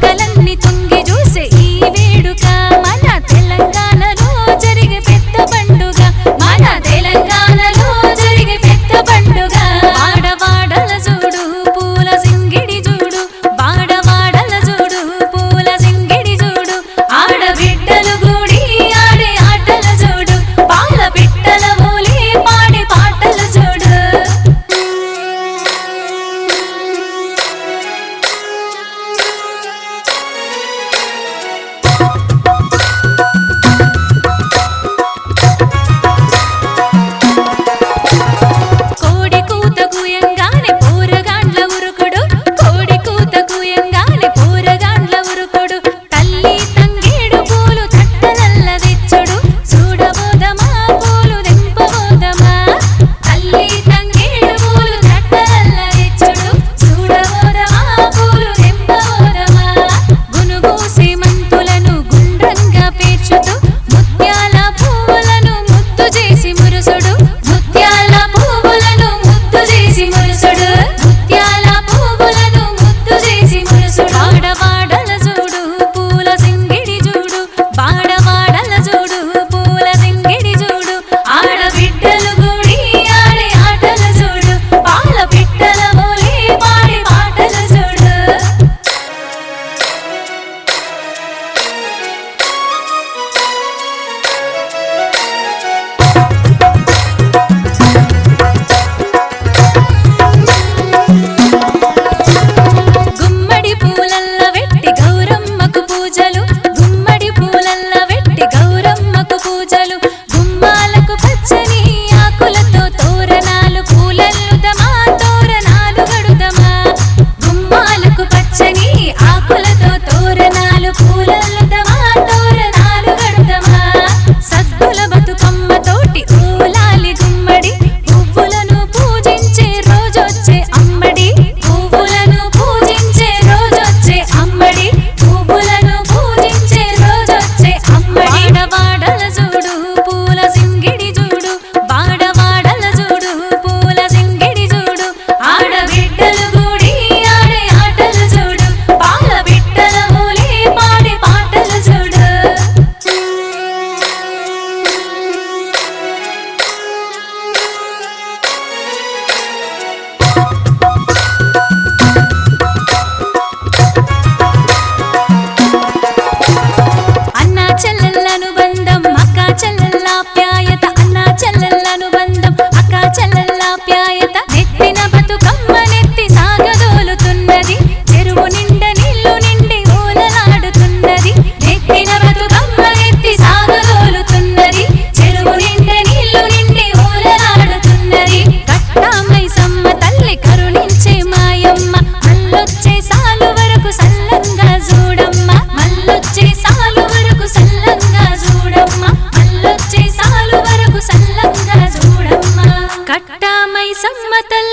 ఆశలన్నీ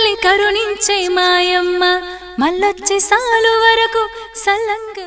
తల్లి కరుణించే మాయమ్మ. మల్లొచ్చి సాలు వరకు సల్లంగ